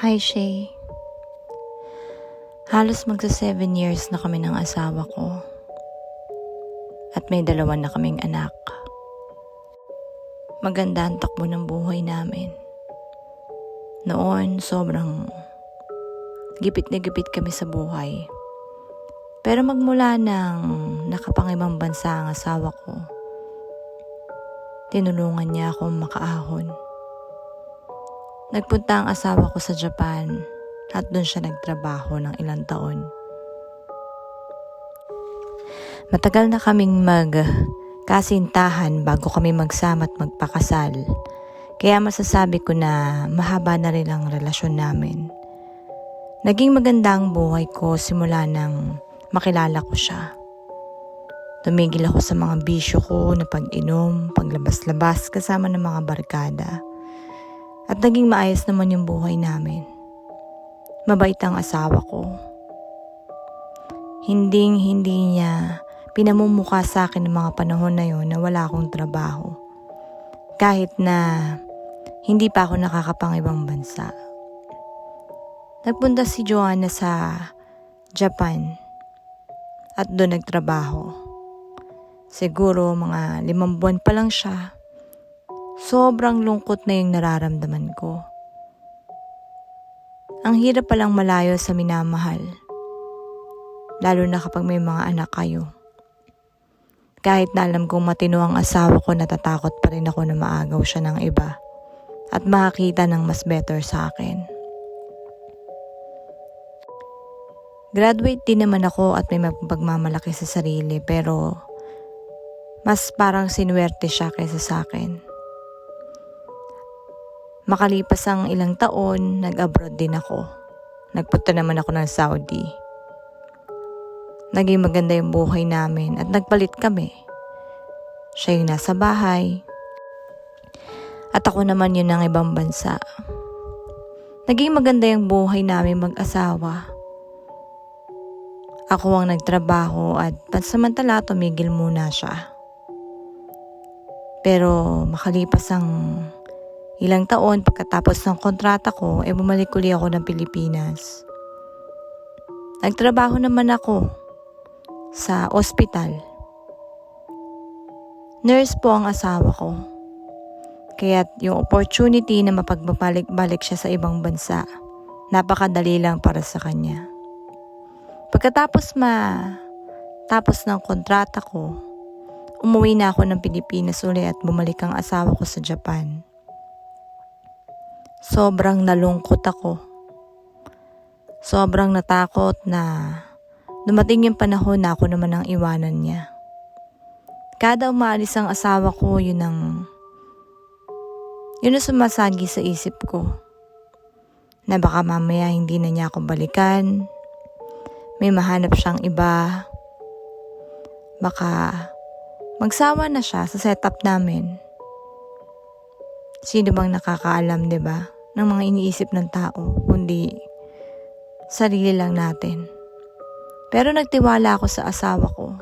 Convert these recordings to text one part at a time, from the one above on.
Hi, Shay. Halos magsa seven years na kami ng asawa ko. At may dalawa na kaming anak. Maganda ang takbo ng buhay namin. Noon, sobrang gipit na gipit kami sa buhay. Pero magmula nang nakapangibang bansa ang asawa ko, tinulungan niya akong makaahon. Nagpunta ang asawa ko sa Japan at doon siya nagtrabaho ng ilang taon. Matagal na kaming magkasintahan bago kami magsama at magpakasal. Kaya masasabi ko na mahaba na rin ang relasyon namin. Naging maganda ang buhay ko simula nang makilala ko siya. Tumigil ako sa mga bisyo ko na pag-inom, paglabas-labas kasama ng mga barkada. At naging maayos naman yung buhay namin. Mabait ang asawa ko. Hinding hindi niya pinamumuka sa akin ng mga panahon na yon na wala akong trabaho. Kahit na hindi pa ako nakakapangibang bansa. Nagpunta si Joanna sa Japan at doon nagtrabaho. Siguro mga limang buwan pa lang siya. Sobrang lungkot na yung nararamdaman ko. Ang hirap palang malayo sa minamahal. Lalo na kapag may mga anak kayo. Kahit na alam kong matino ang asawa ko, natatakot pa rin ako na maagaw siya ng iba at makakita ng mas better sa akin. Graduate din naman ako at may pagmamalaki sa sarili pero mas parang sinuwerte siya kaysa sa akin. Makalipas ang ilang taon, nag-abroad din ako. Nagpunta naman ako ng Saudi. Naging maganda yung buhay namin at nagpalit kami. Siya yung nasa bahay. At ako naman yun ng ibang bansa. Naging maganda yung buhay namin mag-asawa. Ako ang nagtrabaho at pansamantala tumigil muna siya. Pero makalipas ang ilang taon pagkatapos ng kontrata ko, eh bumalik uli ako ng Pilipinas. Nagtrabaho naman ako sa ospital. Nurse po ang asawa ko. Kaya yung opportunity na mapagbabalik-balik siya sa ibang bansa, napakadali lang para sa kanya. Pagkatapos ma tapos ng kontrata ko, umuwi na ako ng Pilipinas uli at bumalik ang asawa ko sa Japan. Sobrang nalungkot ako. Sobrang natakot na dumating yung panahon na ako naman ang iwanan niya. Kada umaalis ang asawa ko, yun ang yun ang sumasagi sa isip ko. Na baka mamaya hindi na niya ako balikan, may mahanap siyang iba. Baka magsawa na siya sa setup namin. Sino bang nakakaalam, 'di ba? Ng mga iniisip ng tao, kundi sarili lang natin. Pero nagtiwala ako sa asawa ko.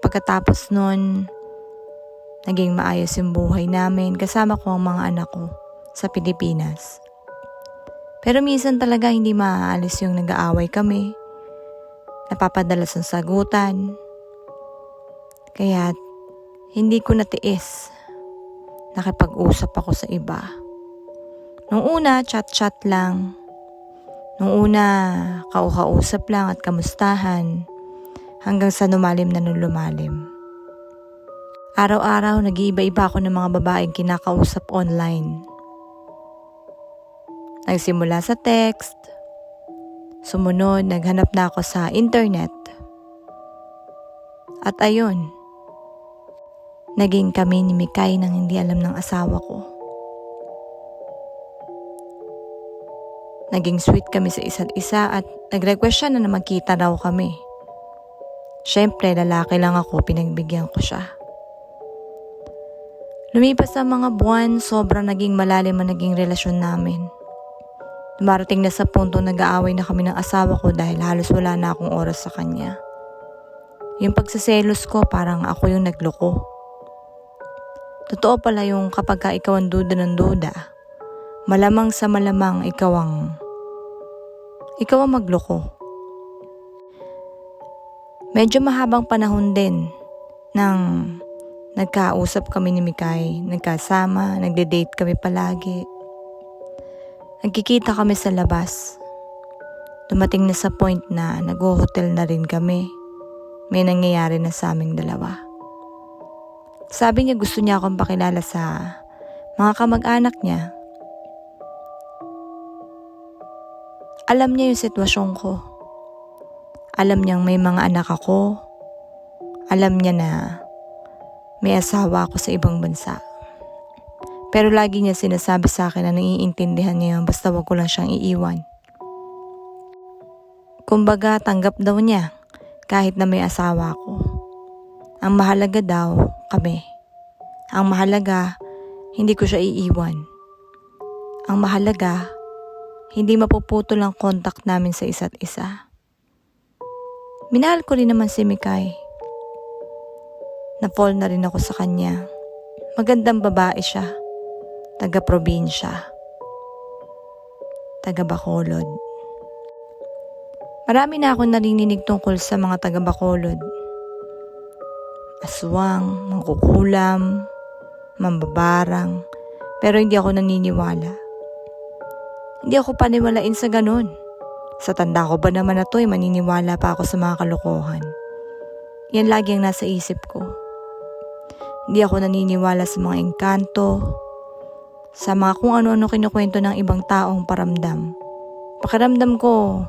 Pagkatapos nun, naging maayos yung buhay namin kasama ko ang mga anak ko sa Pilipinas. Pero minsan talaga hindi maaalis yung nag-aaway kami. Napapadalas ang sagutan. Kaya hindi ko natiis. Nakipag-usap ako sa iba. Nung una, chat-chat lang. Nung una, kaukausap lang at kamustahan. Hanggang sa lumalim na nung lumalim. Araw-araw, nag-iiba-iba ako ng mga babaeng kinakausap online. Nagsimula sa text. Sumunod, naghanap na ako sa internet. At ayun, naging kami ni Mikay nang hindi alam ng asawa ko. Naging sweet kami sa isa't isa at nag-request siya na na magkita raw kami. Siyempre, lalaki lang ako, pinagbigyan ko siya. Lumipas ang mga buwan, sobrang naging malalim ang naging relasyon namin. Dumarating na sa punto nag-aaway na kami ng asawa ko dahil halos wala na akong oras sa kanya. Yung pagsaselos ko parang ako yung nagloko. Totoo pala yung kapag ka ikaw ang duda ng duda, malamang sa malamang ikaw ang ikaw ang magloko. Medyo mahabang panahon din nang nagkausap kami ni Mikay, nagkasama, nagde-date kami palagi. Nagkikita kami sa labas. Dumating na sa point na nag-hotel na rin kami. May nangyayari na sa aming dalawa. Sabi niya gusto niya akong pakilala sa mga kamag-anak niya. Alam niya yung sitwasyon ko. Alam niyang may mga anak ako. Alam niya na may asawa ako sa ibang bansa. Pero lagi niya sinasabi sa akin na naiintindihan niya yun basta wag ko lang siyang iiwan. Kumbaga tanggap daw niya kahit na may asawa ko. Ang mahalaga daw kami. Ang mahalaga hindi ko siya iiwan. Ang mahalaga hindi mapuputol ang contact namin sa isa't isa. Minahal ko rin naman si Mikay. Na-fall na rin ako sa kanya. Magandang babae siya taga-probinsya, taga-Bacolod. Marami na akong narinig tungkol sa mga taga-Bacolod. Aswang, mangkukulam, mambabarang, pero hindi ako naniniwala. Hindi ako paniwalain sa ganun. Sa tanda ko ba naman na to, eh, maniniwala pa ako sa mga kalokohan. Yan lagi ang nasa isip ko. Hindi ako naniniwala sa mga engkanto, sa mga kung ano-ano kinukwento ng ibang taong paramdam. Pakiramdam ko,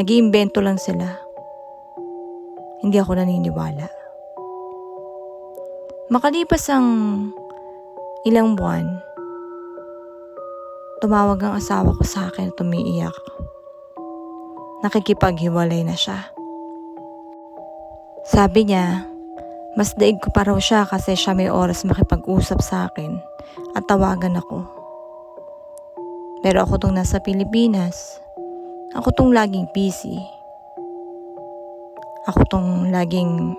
nag-iimbento lang sila. Hindi ako naniniwala. Makalipas ang ilang buwan, tumawag ang asawa ko sa akin at umiiyak. Nakikipaghiwalay na siya. Sabi niya, mas daig ko pa raw siya kasi siya may oras makipag-usap sa akin at tawagan ako. Pero ako tong nasa Pilipinas, ako tong laging busy. Ako tong laging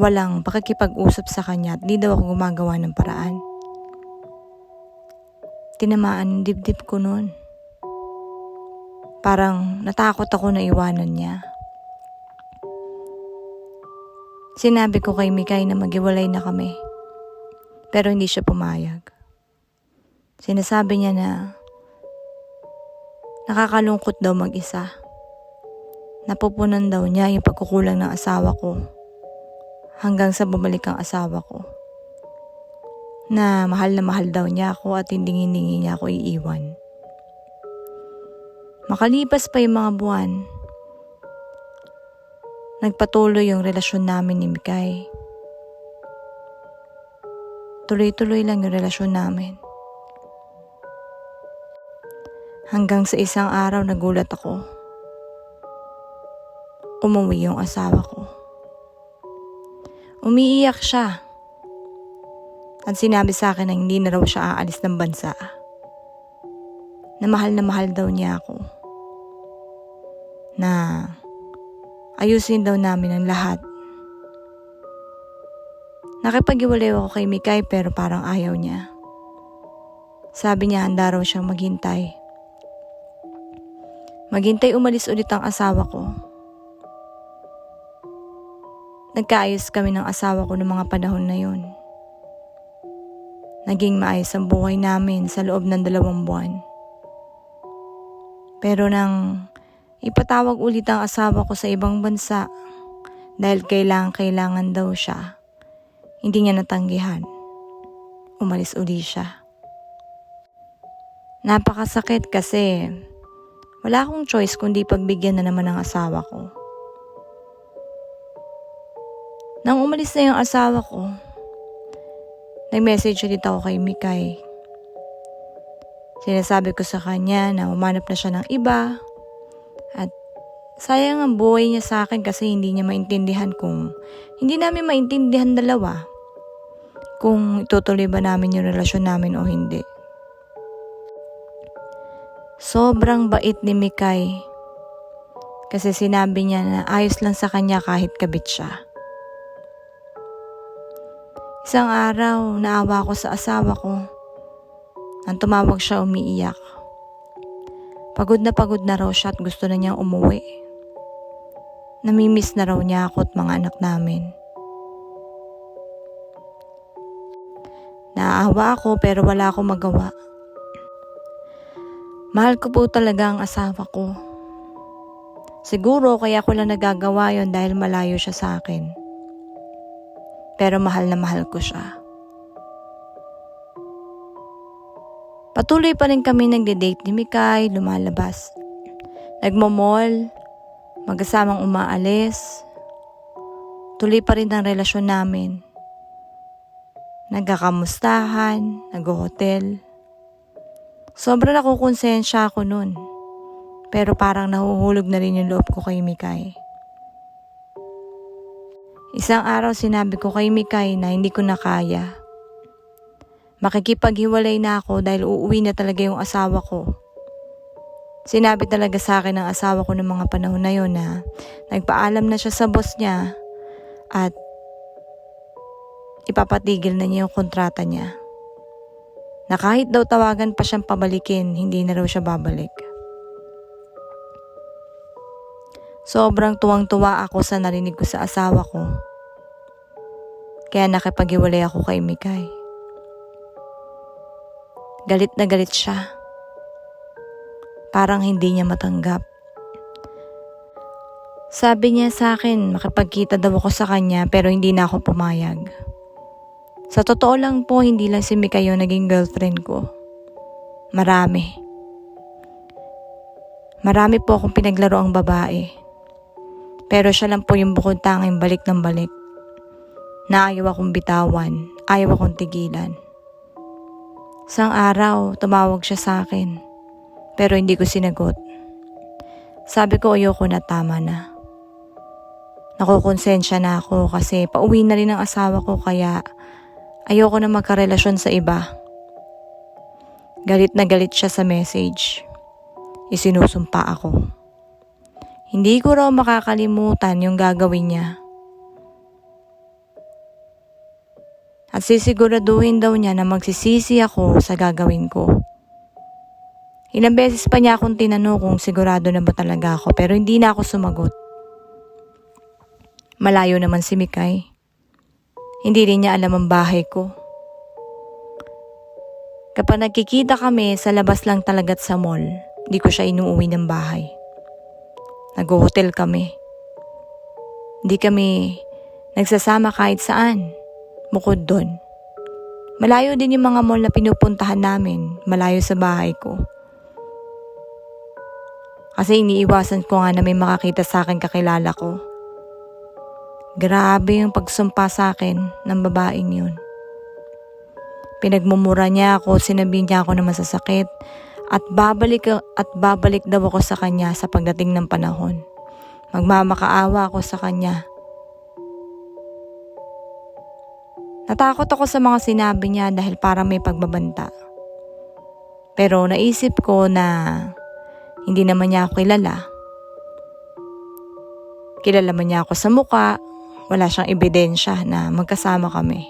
walang pakikipag-usap sa kanya at di daw ako gumagawa ng paraan. Tinamaan yung dibdib ko noon. Parang natakot ako na iwanan niya. Sinabi ko kay Mikay na maghiwalay na kami. Pero hindi siya pumayag. Sinasabi niya na nakakalungkot daw mag-isa. Napupunan daw niya yung pagkukulang ng asawa ko hanggang sa bumalik ang asawa ko. Na mahal na mahal daw niya ako at hindi hiningi niya ako iiwan. Makalipas pa yung mga buwan, nagpatuloy yung relasyon namin ni Mikay. Tuloy-tuloy lang yung relasyon namin. Hanggang sa isang araw nagulat ako. Umuwi yung asawa ko. Umiiyak siya. At sinabi sa akin na hindi na raw siya aalis ng bansa. Na mahal na mahal daw niya ako. Na ayusin daw namin ang lahat Nakipag-iwalay ako kay Mikay pero parang ayaw niya. Sabi niya handa raw siyang maghintay. Maghintay umalis ulit ang asawa ko. Nagkaayos kami ng asawa ko ng mga panahon na yun. Naging maayos ang buhay namin sa loob ng dalawang buwan. Pero nang ipatawag ulit ang asawa ko sa ibang bansa dahil kailangan-kailangan daw siya hindi niya natanggihan. Umalis uli siya. Napakasakit kasi wala akong choice kundi pagbigyan na naman ng asawa ko. Nang umalis na yung asawa ko, nag-message ulit ako kay Mikay. Sinasabi ko sa kanya na umanap na siya ng iba at sayang ang buhay niya sa akin kasi hindi niya maintindihan kung hindi namin maintindihan dalawa kung itutuloy ba namin yung relasyon namin o hindi. Sobrang bait ni Mikay. Kasi sinabi niya na ayos lang sa kanya kahit kabit siya. Isang araw, naawa ko sa asawa ko. Nang tumawag siya umiiyak. Pagod na pagod na raw siya at gusto na niyang umuwi. Namimiss na raw niya ako at mga anak namin. Naaawa ako pero wala akong magawa. Mahal ko po talaga ang asawa ko. Siguro kaya ko lang nagagawa yon dahil malayo siya sa akin. Pero mahal na mahal ko siya. Patuloy pa rin kami nagde-date ni Mikay, lumalabas. Nagmo-mall, magkasamang umaalis. Tuloy pa rin ang relasyon namin. Nagkakamustahan, nag-hotel. Sobrang nakukonsensya ako nun. Pero parang nahuhulog na rin yung loob ko kay Mikay. Isang araw sinabi ko kay Mikay na hindi ko na kaya. Makikipaghiwalay na ako dahil uuwi na talaga yung asawa ko. Sinabi talaga sa akin ng asawa ko ng mga panahon na yon na nagpaalam na siya sa boss niya at ipapatigil na niya yung kontrata niya. Na kahit daw tawagan pa siyang pabalikin, hindi na raw siya babalik. Sobrang tuwang-tuwa ako sa narinig ko sa asawa ko. Kaya nakipaghiwalay ako kay Mikay. Galit na galit siya. Parang hindi niya matanggap. Sabi niya sa akin, makipagkita daw ako sa kanya pero hindi na ako pumayag. Sa totoo lang po, hindi lang si Mika yung naging girlfriend ko. Marami. Marami po akong pinaglaro ang babae. Pero siya lang po yung bukod tanging balik ng balik. Na ayaw akong bitawan, ayaw akong tigilan. Sang araw, tumawag siya sa akin. Pero hindi ko sinagot. Sabi ko ayoko na tama na. Nakukonsensya na ako kasi pauwi na rin ang asawa ko kaya ayoko na magkarelasyon sa iba. Galit na galit siya sa message. Isinusumpa ako. Hindi ko raw makakalimutan yung gagawin niya. At sisiguraduhin daw niya na magsisisi ako sa gagawin ko. Ilang beses pa niya akong tinanong kung sigurado na ba talaga ako pero hindi na ako sumagot. Malayo naman si Mikay. Hindi rin niya alam ang bahay ko. Kapag nagkikita kami sa labas lang talagat sa mall, di ko siya inuuwi ng bahay. Nag-hotel kami. Hindi kami nagsasama kahit saan. Bukod doon. Malayo din yung mga mall na pinupuntahan namin, malayo sa bahay ko. Kasi iniiwasan ko nga na may makakita sa akin kakilala ko. Grabe yung pagsumpa sa akin ng babaeng yun. Pinagmumura niya ako, sinabi niya ako na masasakit at babalik at babalik daw ako sa kanya sa pagdating ng panahon. Magmamakaawa ako sa kanya Natakot ako sa mga sinabi niya dahil para may pagbabanta. Pero naisip ko na hindi naman niya ako kilala. Kilala man niya ako sa muka, wala siyang ebidensya na magkasama kami.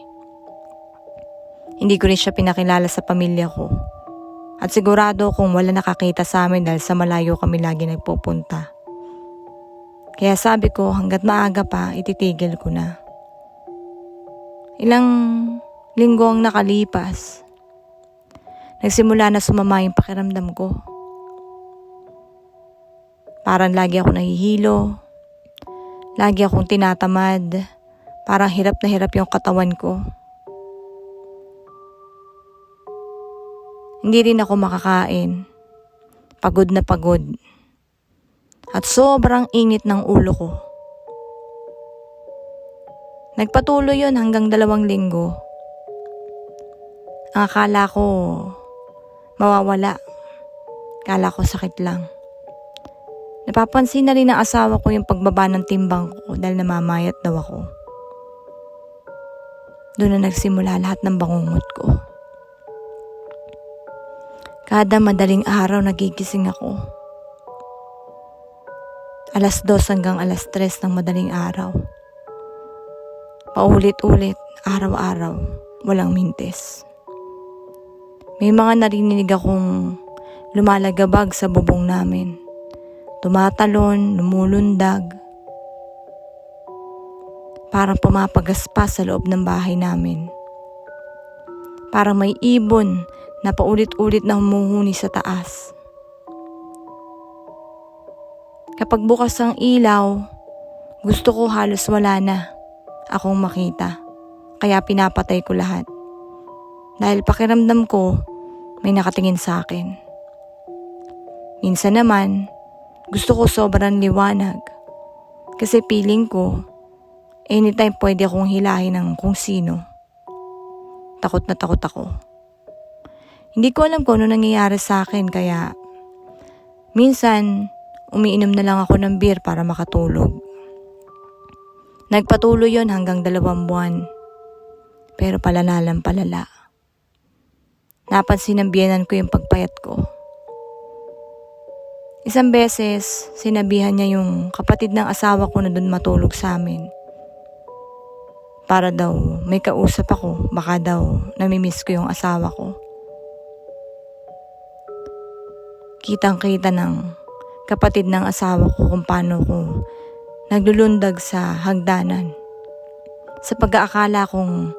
Hindi ko rin siya pinakilala sa pamilya ko. At sigurado kung wala nakakita sa amin dahil sa malayo kami lagi nagpupunta. Kaya sabi ko hanggat maaga pa, ititigil ko na. Ilang linggo ang nakalipas. Nagsimula na sumama yung pakiramdam ko. Parang lagi ako nahihilo. Lagi akong tinatamad. Parang hirap na hirap yung katawan ko. Hindi rin ako makakain. Pagod na pagod. At sobrang init ng ulo ko. Nagpatuloy yon hanggang dalawang linggo. Ang akala ko mawawala. Akala ko sakit lang. Napapansin na rin ng asawa ko yung pagbaba ng timbang ko dahil namamayat daw ako. Doon na nagsimula lahat ng bangungot ko. Kada madaling araw nagigising ako. Alas dos hanggang alas tres ng madaling araw. Paulit-ulit, araw-araw, walang mintes. May mga narinig akong lumalagabag sa bubong namin. Tumatalon, lumulundag. Parang pumapagaspas sa loob ng bahay namin. Parang may ibon na paulit-ulit na humuhuni sa taas. Kapag bukas ang ilaw, gusto ko halos wala na akong makita. Kaya pinapatay ko lahat. Dahil pakiramdam ko, may nakatingin sa akin. Minsan naman, gusto ko sobrang liwanag. Kasi feeling ko, anytime pwede akong hilahin ng kung sino. Takot na takot ako. Hindi ko alam kung ano nangyayari sa akin kaya minsan umiinom na lang ako ng beer para makatulog. Nagpatuloy yon hanggang dalawang buwan. Pero palala lang palala. Napansin ng biyanan ko yung pagpayat ko. Isang beses, sinabihan niya yung kapatid ng asawa ko na doon matulog sa amin. Para daw may kausap ako, baka daw namimiss ko yung asawa ko. Kitang-kita ng kapatid ng asawa ko kung paano ko naglulundag sa hagdanan. Sa pag-aakala kong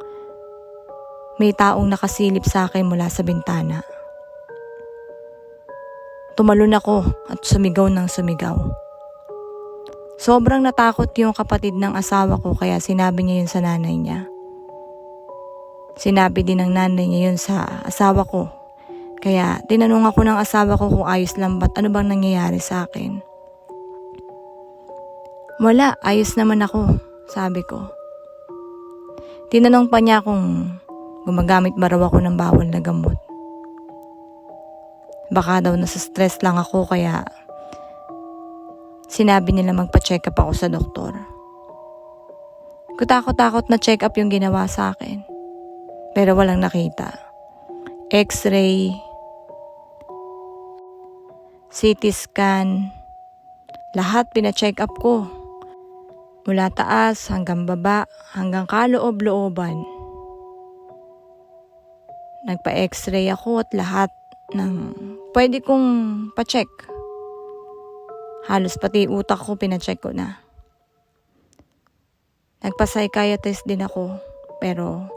may taong nakasilip sa akin mula sa bintana. Tumalon ako at sumigaw ng sumigaw. Sobrang natakot yung kapatid ng asawa ko kaya sinabi niya yun sa nanay niya. Sinabi din ng nanay niya yun sa asawa ko. Kaya tinanong ako ng asawa ko kung ayos lang ba't ano bang nangyayari sa akin. Wala, ayos naman ako, sabi ko. Tinanong pa niya kung gumagamit ba raw ako ng bawal na gamot. Baka daw nasa stress lang ako kaya sinabi nila magpa-check up ako sa doktor. Kutakot-takot na check up yung ginawa sa akin. Pero walang nakita. X-ray, CT scan, lahat pina-check up ko. Mula taas hanggang baba, hanggang kaloob-looban. Nagpa-x-ray ako at lahat ng pwede kong pa-check. Halos pati utak ko pina-check ko na. Nagpa-psychiatrist din ako, pero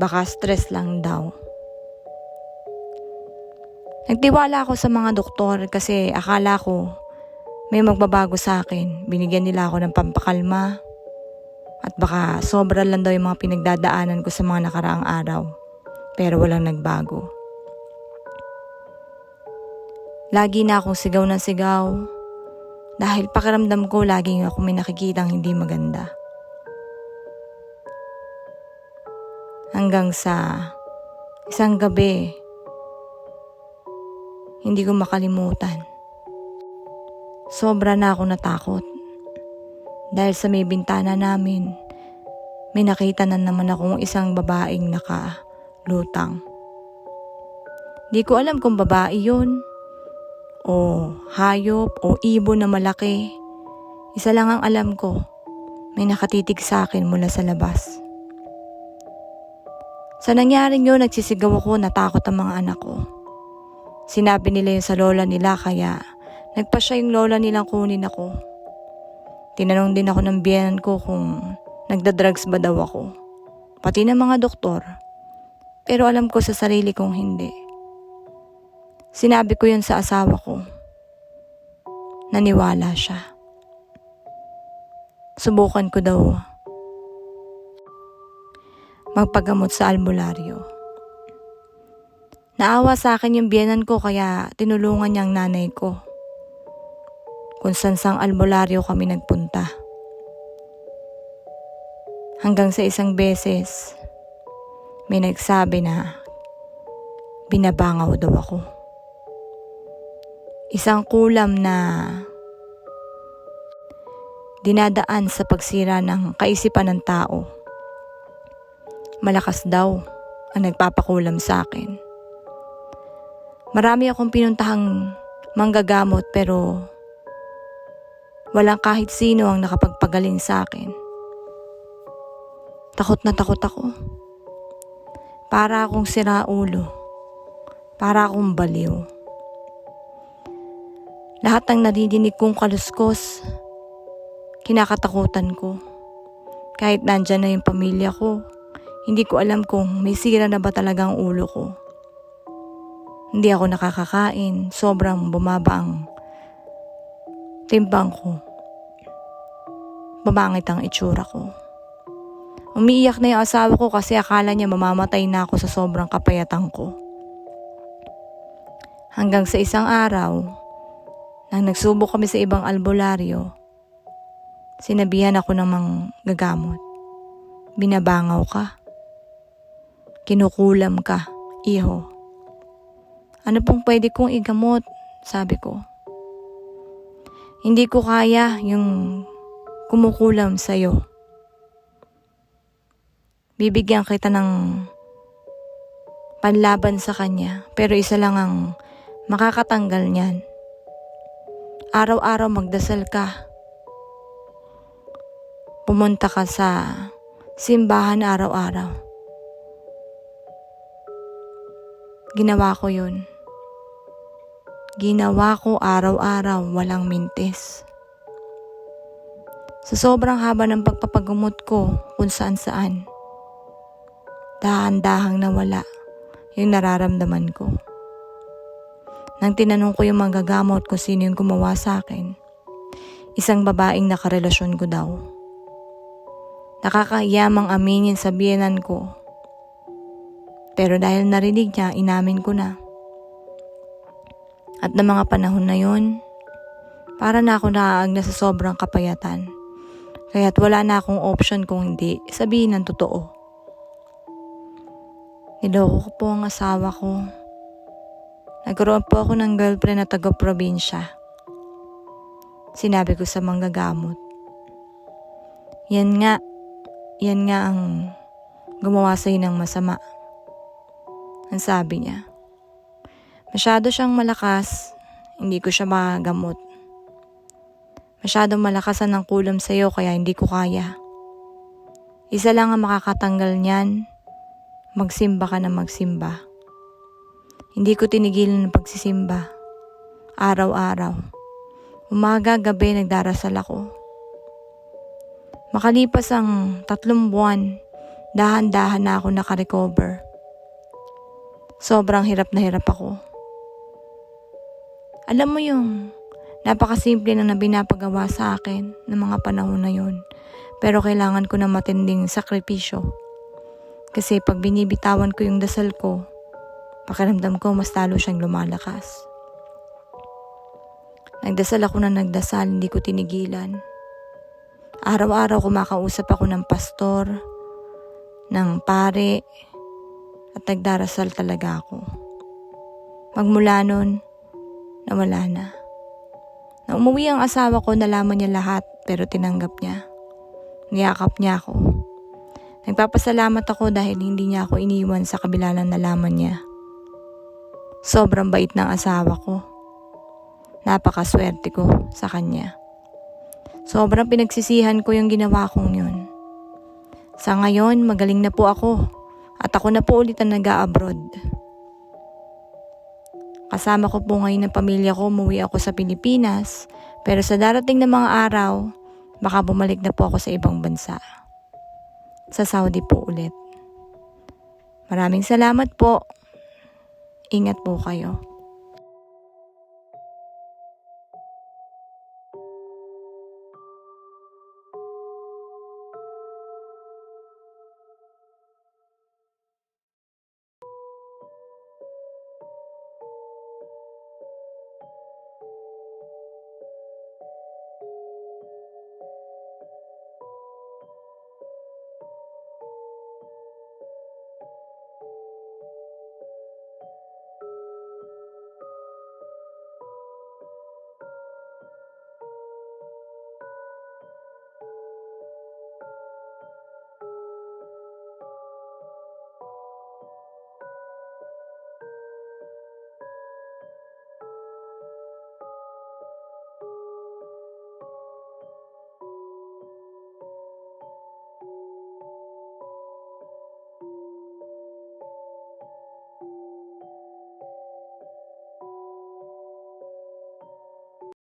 baka stress lang daw. Nagtiwala ako sa mga doktor kasi akala ko may magbabago sa akin. Binigyan nila ako ng pampakalma at baka sobra lang daw yung mga pinagdadaanan ko sa mga nakaraang araw. Pero walang nagbago. Lagi na akong sigaw na sigaw dahil pakiramdam ko laging ako may nakikitang hindi maganda. Hanggang sa isang gabi, hindi ko makalimutan. Sobra na ako natakot. Dahil sa may bintana namin, may nakita na naman akong isang babaeng nakalutang. Di ko alam kung babae yun, o hayop, o ibon na malaki. Isa lang ang alam ko, may nakatitig sa akin mula sa labas. Sa nangyaring yun, nagsisigaw ako, natakot ang mga anak ko. Sinabi nila yun sa lola nila kaya nagpa siya yung lola nilang kunin ako. Tinanong din ako ng biyanan ko kung nagda-drugs ba daw ako. Pati ng mga doktor. Pero alam ko sa sarili kong hindi. Sinabi ko yun sa asawa ko. Naniwala siya. Subukan ko daw magpagamot sa albularyo. Naawa sa akin yung biyanan ko kaya tinulungan niya ang nanay ko. Kung saan sang albularyo kami nagpunta. Hanggang sa isang beses, may nagsabi na binabangaw daw ako. Isang kulam na dinadaan sa pagsira ng kaisipan ng tao. Malakas daw ang nagpapakulam sa akin. Marami akong pinuntahang manggagamot pero walang kahit sino ang nakapagpagaling sa akin. Takot na takot ako. Para akong siraulo. Para akong baliw. Lahat ng nadidinig kong kaluskos, kinakatakutan ko. Kahit nandyan na yung pamilya ko, hindi ko alam kung may sira na ba talaga ang ulo ko. Hindi ako nakakakain, sobrang bumaba ang timbang ko. Bumangit ang itsura ko. Umiiyak na yung asawa ko kasi akala niya mamamatay na ako sa sobrang kapayatan ko. Hanggang sa isang araw, nang nagsubok kami sa ibang albularyo, sinabihan ako ng mga gagamot. Binabangaw ka. Kinukulam ka, iho. Ano pong pwede kong igamot? Sabi ko. Hindi ko kaya yung kumukulam sa'yo. Bibigyan kita ng panlaban sa kanya, pero isa lang ang makakatanggal niyan. Araw-araw magdasal ka. Pumunta ka sa simbahan araw-araw. Ginawa ko yun. Ginawa ko araw-araw, walang mintis. Sa sobrang haba ng pagpapagumot ko kung saan-saan, dahan-dahang nawala yung nararamdaman ko. Nang tinanong ko yung mga kung sino yung gumawa sa akin, isang babaeng nakarelasyon ko daw. Nakakahiyamang aminin sa biyenan ko. Pero dahil narinig niya, inamin ko na. At na mga panahon na yon, para na ako naaagna sa sobrang kapayatan. Kaya't wala na akong option kung hindi sabihin ng totoo. Niloko ko po ang asawa ko. Nagkaroon po ako ng girlfriend na taga-probinsya. Sinabi ko sa manggagamot. Yan nga, yan nga ang gumawa sa'yo ng masama. Ang sabi niya. Masyado siyang malakas, hindi ko siya magagamot. Masyadong malakasan ang kulam sa'yo kaya hindi ko kaya. Isa lang ang makakatanggal niyan, magsimba ka na magsimba. Hindi ko tinigilan ng pagsisimba. Araw-araw. Umaga, gabi, nagdarasal ako. Makalipas ang tatlong buwan, dahan-dahan na ako nakarecover. Sobrang hirap na hirap ako. Alam mo yung napakasimple na nabinapagawa sa akin ng mga panahon na yun. Pero kailangan ko na matinding sakripisyo. Kasi pag binibitawan ko yung dasal ko, pakiramdam ko mas talo siyang lumalakas. Nagdasal ako na nagdasal, hindi ko tinigilan. Araw-araw kumakausap ako ng pastor, ng pare, at nagdarasal talaga ako. Magmula nun, na. Na umuwi ang asawa ko, nalaman niya lahat pero tinanggap niya. Niyakap niya ako. Nagpapasalamat ako dahil hindi niya ako iniwan sa kabila ng nalaman niya. Sobrang bait ng asawa ko. Napakaswerte ko sa kanya. Sobrang pinagsisihan ko yung ginawa kong yun. Sa ngayon, magaling na po ako at ako na po ulit ang nag-abroad. Kasama ko po ngayon ng pamilya ko, umuwi ako sa Pilipinas. Pero sa darating na mga araw, baka bumalik na po ako sa ibang bansa. Sa Saudi po ulit. Maraming salamat po. Ingat po kayo.